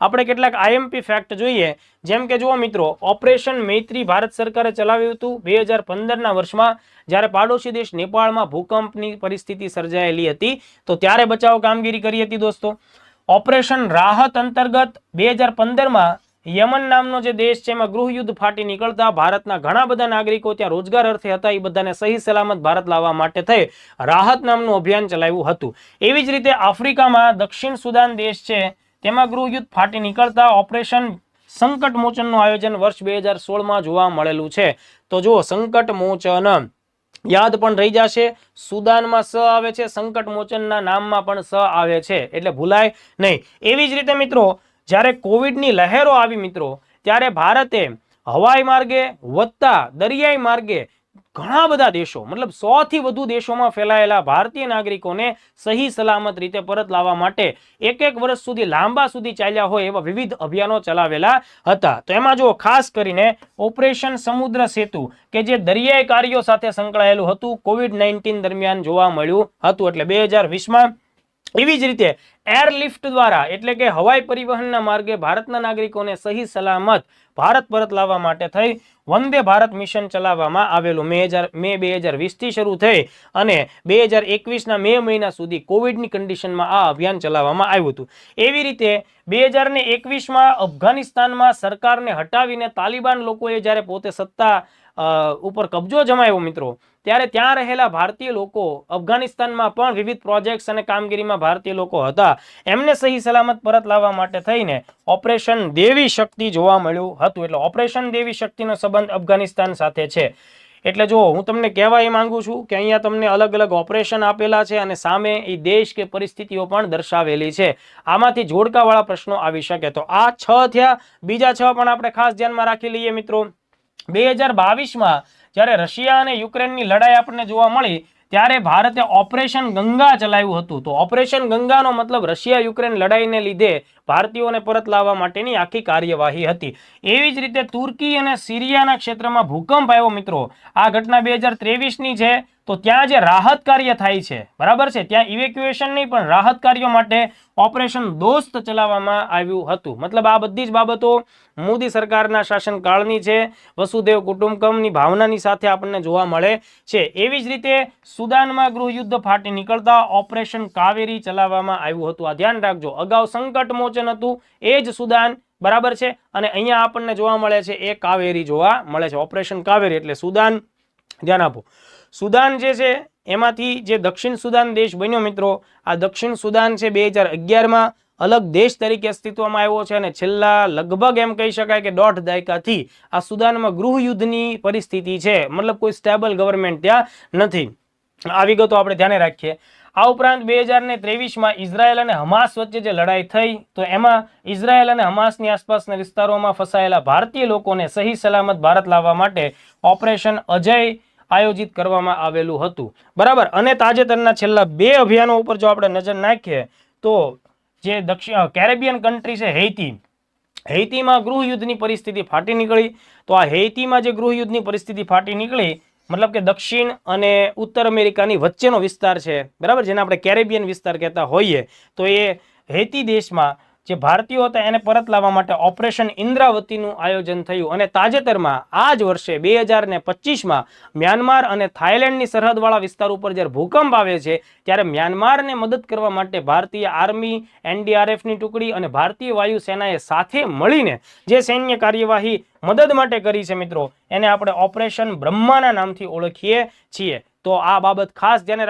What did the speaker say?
આપણે કેટલાક IMP fact જોઈએ. જેમ કે જુઓ મિત્રો, ઓપરેશન મૈત્રી ભારત સરકારે ચલાવ્યું હતું બે હજાર પંદરના વર્ષમાં, જ્યારે પાડોશી દેશ નેપાળમાં ભૂકંપની પરિસ્થિતિ સર્જાયેલી હતી, તો ત્યારે બચાવ કામગીરી કરી હતી દોસ્તો. ઓપરેશન રાહત અંતર્ગત બે હજાર પંદરમાં યમન નામનો જે દેશ છે, એમાં ગૃહયુદ્ધ ફાટી નીકળતા ભારતના ઘણા બધા નાગરિકો ત્યાં રોજગાર અર્થે હતા. એ બધાને સહી સલામત ભારત લાવવા માટે થઈ રાહત નામનું અભિયાન ચલાવ્યું હતું. એવી જ રીતે આફ્રિકામાં દક્ષિણ સુદાન દેશ છે તેમાં ગૃહયુદ્ધ ફાટી નીકળતા ઓપરેશન સંકટ મોચનનું આયોજન વર્ષ બે હજાર સોળમાં જોવા મળેલું છે. તો જુઓ સંકટ મોચન યાદ પણ રહી જશે. સુદાનમાં સ આવે છે સંકટ મોચનના નામમાં પણ સ આવે છે. એટલે ભૂલાય નહીં. એવી જ રીતે મિત્રો, જ્યારે કોવિડની લહેરો આવી મિત્રો, ત્યારે ભારતે હવાઈ માર્ગે વધતા દરિયાઈ માર્ગે ઘણા બધા દેશો, મતલબ સો થી વધુ દેશોમાં ફેલાયેલા ભારતીય નાગરિકોને સહી સલામત રીતે પરત લાવવા માટે એક એક વર્ષ સુધી લાંબા સુધી ચાલ્યા હોય એવા વિવિધ અભિયાનો ચલાવેલા હતા. તો એમાં જો ખાસ કરીને ઓપરેશન સમુદ્ર સેતુ, કે જે દરિયાઈ કાર્યો સાથે સંકળાયેલું હતું, કોવિડ નાઇન્ટીન દરમિયાન જોવા મળ્યું હતું. એટલે બે હજાર વીસમાં એવી જ રીતે એરલિફ્ટ દ્વારા, એટલે કે હવાઈ પરિવહનના માર્ગે ભારતના નાગરિકોને સહી સલામત ભારત પરત લાવવા માટે થઈ વંદે ભારત મિશન ચલાવવામાં આવેલું. મે હજાર, મે બે હજાર વીસથી શરૂ થઈ અને બે હજાર એકવીસના મે મહિના સુધી કોવિડની કન્ડિશનમાં આ અભિયાન ચલાવવામાં આવ્યું હતું. એવી રીતે બે હજાર ને એકવીસમાં અફઘાનિસ્તાનમાં સરકારને હટાવીને તાલિબાન લોકોએ જ્યારે પોતે સત્તા ઉપર કબજો જમાવ્યો મિત્રો, ત્યારે ત્યાં રહેલા ભારતીય લોકો અફઘાનિસ્તાનમાં પણ વિવિધ પ્રોજેક્ટ્સ અને કામગીરીમાં ભારતીય લોકો હતા. એમને સહી સલામત પરત લાવવા માટે થઈને ઓપરેશન દેવી શક્તિ જોવા મળ્યું હતું. એટલે ઓપરેશન દેવી શક્તિનો સંબંધ અફઘાનિસ્તાન સાથે છે. એટલે જો હું તમને કહેવા એ માંગુ છું કે અહીંયા તમને અલગ અલગ ઓપરેશન આપેલા છે અને સામે એ દેશ કે પરિસ્થિતિઓ પણ દર્શાવેલી છે. આમાંથી જોડકાવાળા પ્રશ્નો આવી શકે તો આ છ થયા. બીજા છ પણ આપણે ખાસ ધ્યાનમાં રાખી લઈએ મિત્રો. બે હજાર બાવીસમાં જ્યારે રશિયા અને યુક્રેનની લડાઈ આપણને જોવા મળી ત્યારે ભારતે ઓપરેશન ગંગા ચલાવ્યું હતું. તો ઓપરેશન ગંગાનો મતલબ રશિયા યુક્રેન લડાઈને લીધે ભારતીયોને પરત લાવવા માટેની આખી કાર્યવાહી હતી. એવી જ રીતે તુર્કી અને સિરિયાના ક્ષેત્રમાં ભૂકંપ આવ્યો મિત્રો. આ ઘટના બે હજાર ત્રેવીસની છે. તો ત્યાં જે રાહત કાર્ય થાય છે, બરાબર છે? ત્યાં ઇવેક્યુએશન નહીં, પણ રાહત કાર્યો માટે ઓપરેશન દોસ્ત ચલાવવામાં આવ્યું હતું. મતલબ આ બધી જ બાબતો મોદી સરકારના શાસનકાળની છે. વસુદેવ કુટુંબકમની ભાવનાની સાથે આપણને જોવા મળે છે. એવી જ રીતે સુદાનમાં ગૃહયુદ્ધ ફાટી નીકળતા ઓપરેશન કાવેરી ચલાવવામાં આવ્યું હતું. આ ધ્યાન રાખજો. અગાઉ સંકટ મોચન હતું. એ જ સુદાન, બરાબર છે? અને અહીંયા આપણને જોવા મળે છે, એ કાવેરી જોવા મળે છે. ઓપરેશન કાવેરી એટલે સુદાન ધ્યાન આપો. સુદાન જે છે, એમાંથી જે દક્ષિણ સુદાન દેશ બન્યો મિત્રો, આ દક્ષિણ સુદાન છે બે હજાર અગિયારમાં અલગ દેશ તરીકે અસ્તિત્વમાં આવ્યો છે અને છેલ્લા લગભગ એમ કહી શકાય કે દોઢ દાયકાથી આ સુદાનમાં ગૃહયુદ્ધની પરિસ્થિતિ છે. મતલબ કોઈ સ્ટેબલ ગવર્મેન્ટ ત્યાં નથી. આ વિગતો આપણે ધ્યાને રાખીએ. આ ઉપરાંત બે હજાર ને ત્રેવીસમાં ઇઝરાયલ અને હમાસ વચ્ચે જે લડાઈ થઈ, તો એમાં ઇઝરાયલ અને હમાસની આસપાસના વિસ્તારોમાં ફસાયેલા ભારતીય લોકોને સહી સલામત ભારત લાવવા માટે ઓપરેશન અજય આયોજિત કરવામાં આવેલું હતું. બરાબર? અને તાજેતરના છેલ્લા બે અભિયાનો ઉપર જો આપણે નજર નાખીએ, તો જે દક્ષિણ કેરેબિયન કન્ટ્રી છે હૈતી હૈતીમાં ગૃહયુદ્ધની પરિસ્થિતિ ફાટી નીકળી. તો આ હૈતીમાં જે ગૃહયુદ્ધની પરિસ્થિતિ ફાટી નીકળી મતલબ કે દક્ષિણ અને ઉત્તર અમેરિકાની વચ્ચેનો વિસ્તાર છે. બરાબર? જેને આપણે કેરેબિયન વિસ્તાર કહેતા હોઈએ. તો એ હેતી દેશમાં જે ભારતીયો હતા, એને પરત લાવવા માટે ઓપરેશન ઇન્દ્રાવતીનું આયોજન થયું અને તાજેતરમાં આ જ વર્ષે બે હજાર ને પચીસમાં મ્યાનમાર અને થાઇલેન્ડની સરહદવાળા વિસ્તાર ઉપર જ્યારે ભૂકંપ આવે છે, ત્યારે મ્યાનમારને મદદ કરવા માટે ભારતીય આર્મી, એનડીઆરએફની ટુકડી અને ભારતીય વાયુસેનાએ સાથે મળીને જે સૈન્ય કાર્યવાહી મદદ માટે કરી છે મિત્રો, એને આપણે ઓપરેશન બ્રહ્માના નામથી ઓળખીએ છીએ. તો આ બાબત ખાસ ધ્યાને